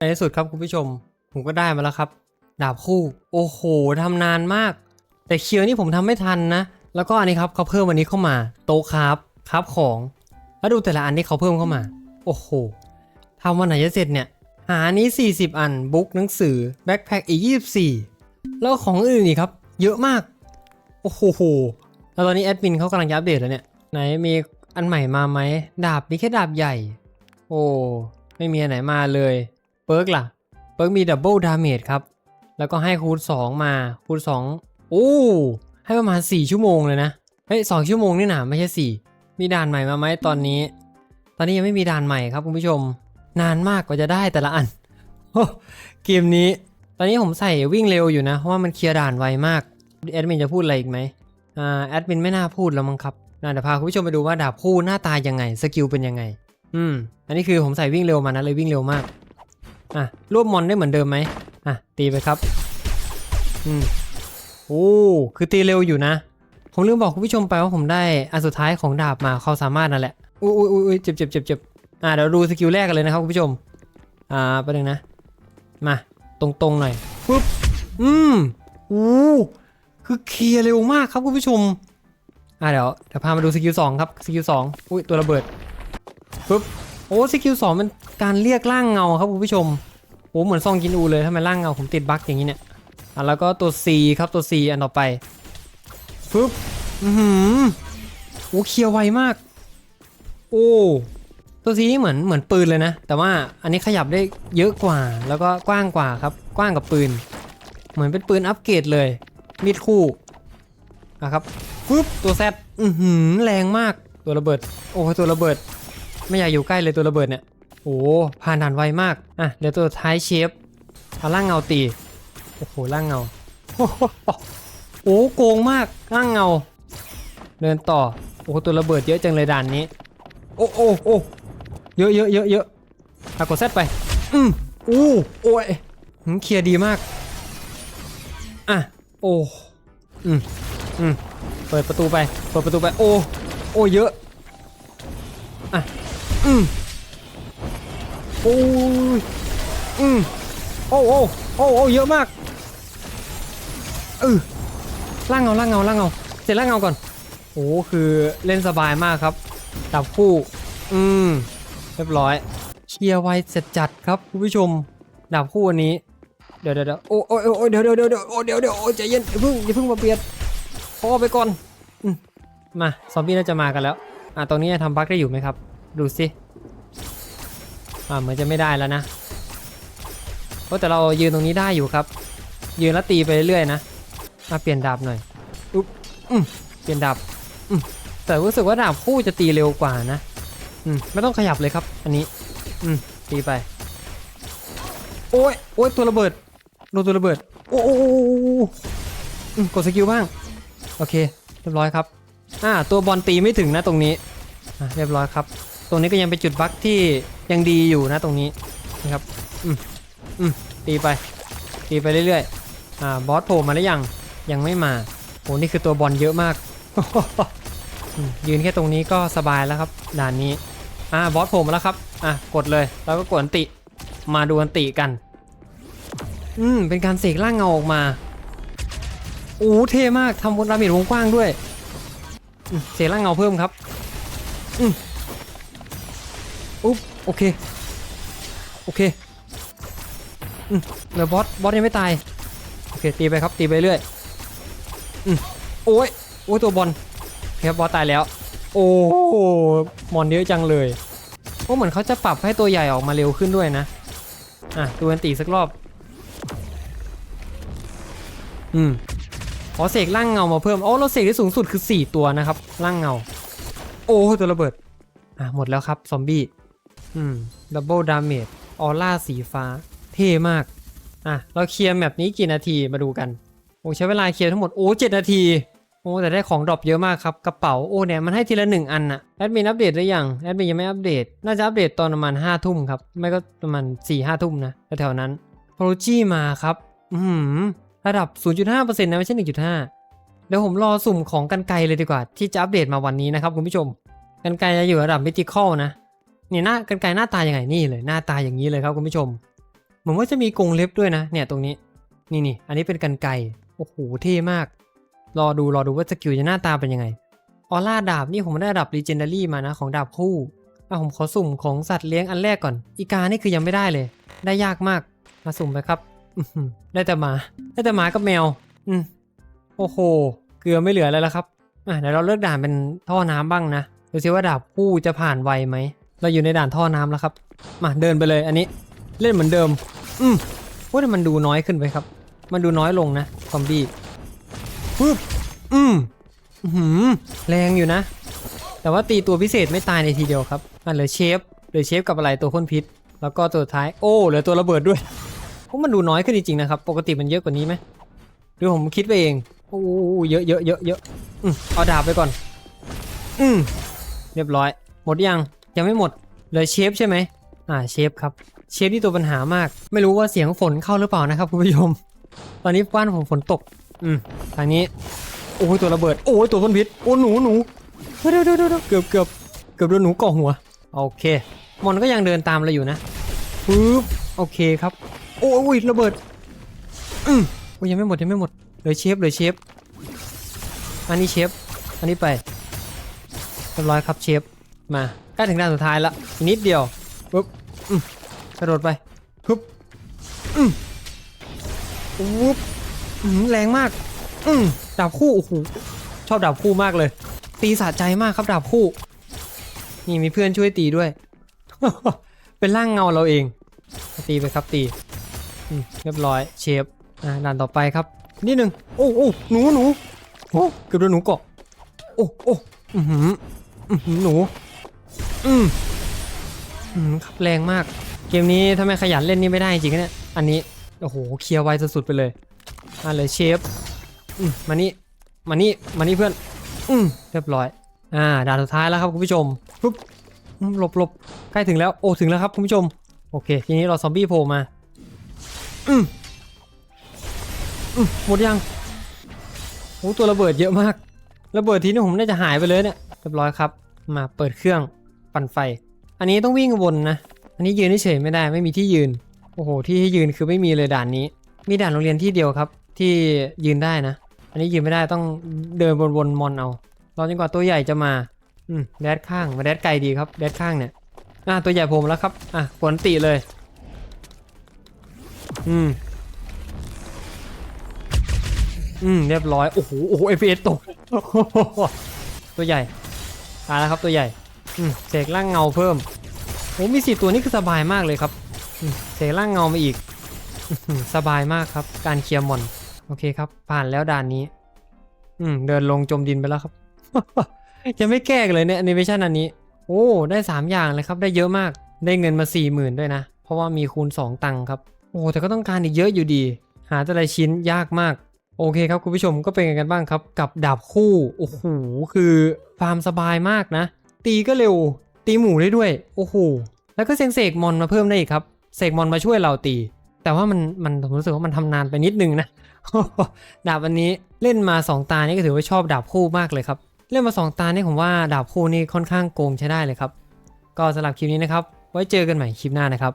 ในที่สุดครับคุณผู้ชม ผมก็ได้มาแล้วครับ ดาบคู่ โอ้โหทำนานมาก แต่เคียวนี่ผมทำไม่ทันนะ แล้วก็อันนี้ครับเขาเพิ่มอันนี้เข้ามา โต๊ะครับครับของ แล้วดูแต่ละอันที่เขาเพิ่มเข้ามา โอ้โหทำวันไหนจะเสร็จเนี่ย หานนี้ 40 อัน บุ๊กหนังสือ แบ็คแพคอีก 24 แล้วของอื่นอีกครับ เยอะมาก โอ้โห แล้วตอนนี้แอดมินเขากำลังจะอัปเดตแล้วเนี่ย ไหนมีอันใหม่มาไหม ดาบมีแค่ดาบใหญ่ โอ้ ไม่มีอันไหนมาเลย เปิร์กล่ะ เปิร์กมีดับเบิลดาเมจครับ แล้วก็ให้คูณ 2 มาคูณ 2 โอ้ ให้ประมาณ 4 ชั่วโมงเลยนะ เฮ้ยสชั่วโมงนี่นาไม่ใช่ 4 มีด่านใหม่มาไหมตอนนี้ ตอนนี้ยังไม่มีด่านใหม่ครับคุณผู้ชม นานมากกว่าจะได้แต่ละอันโอ้เกมนี้ ตอนนี้ผมใส่วิ่งเร็วอยู่นะ เพราะว่ามันเคลียร์ด่านไวมาก แอดมินจะพูดอะไรอีกไหมอ่าแอดมินไม่น่าพูดแล้วมั้งครับน่าเดี๋ยวพาคุณผู้ชมไปดูว่าดาบคู่หน้าตายังไง สกิลเป็นยังไง อืม อันนี้คือผมใส่วิ่งเร็วมานะเลยวิ่งเร็วมาก อะรวบมอนได้เหมือนเดิมไหมอะตีไปครับ อืมโอ้คือตีเร็วอยู่นะผมลืมบอกคุณผู้ชมไปว่าผมได้อันสุดท้ายของดาบมาเขาสามารถนั่นแหละอุ้ยอุ้ยอุ้ยเจ็บเจ็บเจ็บเจ็บอ่าเดี๋ยวดูสกิลแรกกันเลยนะครับคุณผู้ชม อ่าไปหนึ่งนะ มาตรงๆหน่อยปุ๊บอืมอู้คือเคลียร์เร็วมากครับคุณผู้ชม อ่าเดี๋ยวเดี๋ยวพามาดูสกิลสองครับสกิลสองอุ้ยตัวระเบิดปุ๊บ โอ้สกิลสองมันการเรียกร่างเงาครับคุณผู้ชมโอ้เหมือนซองกินอูเลยทำไมร่างเงาผมติดบั๊กอย่างนี้เนี่ยอะแล้วก็ตัว C ครับตัว C อันต่อไปปึ๊บอือหือโอ้เคลียร์ไวมาก โอ้ตัว C นี่เหมือนเหมือนปืนเลยนะ แต่ว่าอันนี้ขยับได้เยอะกว่าแล้วก็กว้างกว่าครับ กว้างกับปืน เหมือนเป็นปืนอัปเกรดเลยมีดคู่นะครับปึ๊บตัว Z อือหือแรงมากตัวระเบิด โอ้ตัวระเบิด ไม่อยากอยู่ใกล้เลยตัวระเบิดเนี่ยโอ้ผ่านด่านไวมากอะเดี๋ยวตัวท้ายเชฟเอาล่างเงาตีโอ้โหล่างเงาโอ้โหโอ้โกงมากล่างเงา เดินต่อโอ้โหตัวระเบิดเยอะจังเลยด่านนี้ โอ้โอ้โอ้เยอะเยอะเยอะเยอะอะกดแซดไปอืมอู้โอ้ยหืมเคลียร์ดีมากอะโอ้อืมอืมเปิดประตูไปเปิดประตูไปโอ้โอ้เยอะอะ อืมโอ้ยอืมโอ้โอ้โอ้โอ้เยอะมากเออล่างเงาล่างเงาล่างเงาเสร็จล่างเงาก่อนโอ้คือเล่นสบายมากครับดับคู่อืมเรียบร้อยเคลียร์ไวเสร็จจัดครับคุณผู้ชมดาบคู่อันนี้เดี๋ยวเดี๋ยวเดี๋ยวโอ้โอ้โอ้เดี๋ยวเดี๋ยวเดี๋ยวเดี๋ยวโอ้เดี๋ยวเดี๋ยวโอ้ใจเย็นอย่าเพิ่งอย่าเพิ่งมาเบียดพอไปก่อนอืมมาซอมบี้น่าจะมากันแล้วอะตรงนี้ทำบั๊กได้อยู่ไหมครับ ดูสิอ่าเหมือนจะไม่ได้แล้วนะโอ้แต่เรายืนตรงนี้ได้อยู่ครับ ยืนแล้วตีไปเรื่อยๆนะมาเปลี่ยนดาบหน่อยอุ๊บอืมเปลี่ยนดาบอืมแต่รู้สึกว่าดาบคู่จะตีเร็วกว่านะอืมไม่ต้องขยับเลยครับ อันนี้ อืมตีไป โอ้ยโอ้ยตัวระเบิดโดนตัวระเบิด โอ้โอ้โอ้โอ้โอ้อืมกดสกิลบ้าง โอเค เรียบร้อยครับอ่าตัวบอลตีไม่ถึงนะตรงนี้อะเรียบร้อยครับ ตรงนี้ก็ยังเป็นจุดบั๊กที่ยังดีอยู่นะตรงนี้นะครับอืมอืมตีไปตีไปเรื่อยๆอ่าบอสโผล่มาหรือยังยังไม่มาโหนี่คือตัวบอลเยอะมากยืนแค่ตรงนี้ก็สบายแล้วครับด่านนี้อ่าบอสโผล่มาแล้วครับอะกดเลยแล้วก็กดอันติมาดูอันติกันอืมเป็นการเสกร่างเงาออกมาโอ้เท่มากทำบนดาเมจวงกว้างด้วยเสกร่างเงาเพิ่มครับอืม อุ๊บโอเค โอเคอืมเหลือบอสบอสยังไม่ตาย โอเค ตีไปครับ ตีไปเรื่อยอืมโอ้ยโอ้ยตัวบอลเครับบอสตายแล้ว โอ้โหมอนเยอะจังเลยโอ้เหมือนเขาจะปรับให้ตัวใหญ่ออกมาเร็วขึ้นด้วยนะ อะดูอันตีสักรอบ อืมขอเสกร่างเงามาเพิ่ม โอ้เราเสกได้สูงสุดคือ 4 ตัวนะครับ ร่างเงา โอ้ตัวระเบิด อะหมดแล้วครับ ซอมบี้ อืมดับเบิลดาเมจออร่าสีฟ้า เท่มาก อะ เราเคลียร์แมปนี้กี่นาทีมาดูกัน โอ้ใช้เวลาเคลียร์ทั้งหมด โอ้เจ็ดนาที โอ้แต่ได้ของดรอปเยอะมากครับ กระเป๋า โอ้เนี่ยมันให้ทีละหนึ่งอันน่ะ แอดมินอัปเดตหรือยัง แอดมินยังไม่อัปเดต น่าจะอัปเดตตอนประมาณห้าทุ่มครับ ไม่ก็ประมาณ4ี่ห้าทุ่มนะแถวๆนั้นโปรจีมาครับ อืมระดับ 0.5%นะไม่ใช่ 1.5 เดี๋ยวผมรอสุ่มของกันไกลเลยดีกว่า ที่จะอัปเดตมาวันนี้นะครับคุณผู้ชม กันไกลจะอยู่ระดับมิติคอลนะ เนี่ยหน้ากันไกลหน้าตายังไงนี่เลยหน้าตาอย่างนี้เลยครับคุณผู้ชมเหมือนว่าจะมีกรงเล็บด้วยนะ เนี่ยตรงนี้นี่นี่อันนี้เป็นกันไก่โอ้โหเท่มาก รอดูรอดูว่าสกิลจะหน้าตาเป็นยังไงออร่าดาบนี่ผมได้ระดับ Legendary มานะของดาบคู่อะผมขอสุ่มของสัตว์เลี้ยงอันแรกก่อน อีกานี่คือยังไม่ได้เลย ได้ยากมากมาสุ่มไปครับได้แต่หมาได้แต่หมากับแมว อืมโอ้โห เกลือไม่เหลืออะไรแล้วครับอะเดี๋ยวเราเลือกด่านเป็นท่อน้ำบ้างนะดูซิว่าดาบคู่จะผ่านไวไหม เราอยู่ในด่านท่อน้ำแล้วครับ มาเดินไปเลยอันนี้เล่นเหมือนเดิม อืมว่าแต่มันดูน้อยขึ้นไปครับ มันดูน้อยลงนะซอมบี้ปึ๊บอืมหือแรงอยู่นะ แต่ว่าตีตัวพิเศษไม่ตายในทีเดียวครับอะเหลือเชฟเหลือเชฟกับอะไรตัวพ่นพิษ แล้วก็ตัวท้ายโอ้เหลือตัวระเบิดด้วยเพราะมันดูน้อยขึ้นจริงๆนะครับ ปกติมันเยอะกว่านี้ไหมหรือผมคิดไปเองโอ้เยอะเยอะเยอะเยอะอืมเอาดาบไปก่อน อืมเรียบร้อย หมดยัง ยังไม่หมดเหลือเชฟใช่ไหมอ่าเชฟครับเชฟที่ตัวปัญหามาก ไม่รู้ว่าเสียงฝนเข้าหรือเปล่านะครับคุณผู้ชม ตอนนี้บ้านผมฝนตก อืมทางนี้ โอ้ยตัวระเบิด โอ้ยตัวพ่นพิษโอ้หนูหนูเดี๋ยวเดี๋ยวเดี๋ยวเดี๋ยวเกือบเกือบเกือบโดนหนูกาะหัว โอเค มอนก็ยังเดินตามเราอยู่นะปึ๊บโอเคครับ โอ้ยระเบิด อืมโอ้ยยังไม่หมดยังไม่หมดเลือเชฟเลือเชฟ อันนี้เชฟ อันนี้ไปเรียบร้อยครับเชฟ มา ล้ถึงด่านสุดท้ายละอีกนิดเดียวปึ๊บอืมกระโดดไปปึ๊บอืมวุ๊บอืมแรงมากอืมดาบคู่โอ้โหชอบดาบคู่มากเลย ตีสะใจมากครับดาบคู่ นี่มีเพื่อนช่วยตีด้วย เป็นร่างเงาเราเอง ตีไปครับตีเรียบร้อยเชฟด่านต่อไปครับนิดนึงโอ้โอ้หนูหนูโอ้เกือบโดนหนูเกาะโอ้โอ้หืออือหือหนู อืมครับแรงมาก เกมนี้ถ้าไม่ขยันเล่นนี่ไม่ได้จริงๆนะเนี่ย อันนี้ โอ้โห เคลียร์ไวสุดๆไปเลยมาเลยเชฟอืมมานี่ มานี่ มานี่เพื่อน อืมเรียบร้อย อ่า ด่านสุดท้ายแล้วครับคุณผู้ชมปุ๊บหลบหลบใกล้ถึงแล้ว โอ้ ถึงแล้วครับคุณผู้ชม โอเค ทีนี้เราซอมบี้โผล่มา อืมอืมหมดยังโอ้ตัวระเบิดเยอะมาก ระเบิดทีนี้ผมน่าจะหายไปเลยเนี่ย เรียบร้อยครับ มาเปิดเครื่อง ปั่นไฟ อันนี้ต้องวิ่งวนนะ อันนี้ยืนเฉยไม่ได้ไม่มีที่ยืน โอ้โห ที่ให้ยืนคือไม่มีเลยด่านนี้ มีด่านโรงเรียนที่เดียวครับ ที่ยืนได้นะ อันนี้ยืนไม่ได้ต้องเดินวนๆมอนเอารอจนกว่าตัวใหญ่จะมา อืมแดดข้างมาแดดไกลดีครับแดดข้างเนี่ย อะตัวใหญ่ผมแล้วครับ อะฝนติเลย อืมอืมเรียบร้อย โอ้โห โอ้โห FPS ตกตัวใหญ่ตายแล้วครับตัวใหญ่ เสกร่างเงาเพิ่มโอ้มีสี่ตัวนี่คือสบายมากเลยครับเสกร่างเงามาอีกสบายมากครับ การเคลียร์มอนโอเคครับ ผ่านแล้วด่านนี้ อืม เดินลงจมดินไปแล้วครับยังไม่แก้กเลยเนี่ยแอนิเมชันอันนี้ โอ้ได้ 3 อย่างเลยครับ ได้เยอะมากได้เงินมา 4 0,000 ด้วยนะ เพราะว่ามีคูณ 2 ตังค์ครับ โอ้แต่ก็ต้องการอีกเยอะอยู่ดี หาแต่ละชิ้นยากมาก โอเคครับคุณผู้ชมก็เป็นไงกันบ้างครับ กับดาบคู่โอ้โหคือฟาร์มสบายมากนะ ตีก็เร็ว ตีหมูได้ด้วย โอ้โห แล้วก็เซงเสกมอนมาเพิ่มได้อีกครับ เสกมอนมาช่วยเราตี แต่ว่ามันมันผมรู้สึกว่ามันทำนานไปนิดนึงนะ ดาบวันนี้เล่นมา 2 ตานี่ก็ถือว่าชอบดาบคู่มากเลยครับ เล่นมา 2 ตานี่ผมว่าดาบคู่นี่ค่อนข้างโกงใช้ได้เลยครับ ก็สำหรับคลิปนี้นะครับ ไว้เจอกันใหม่คลิปหน้านะครับ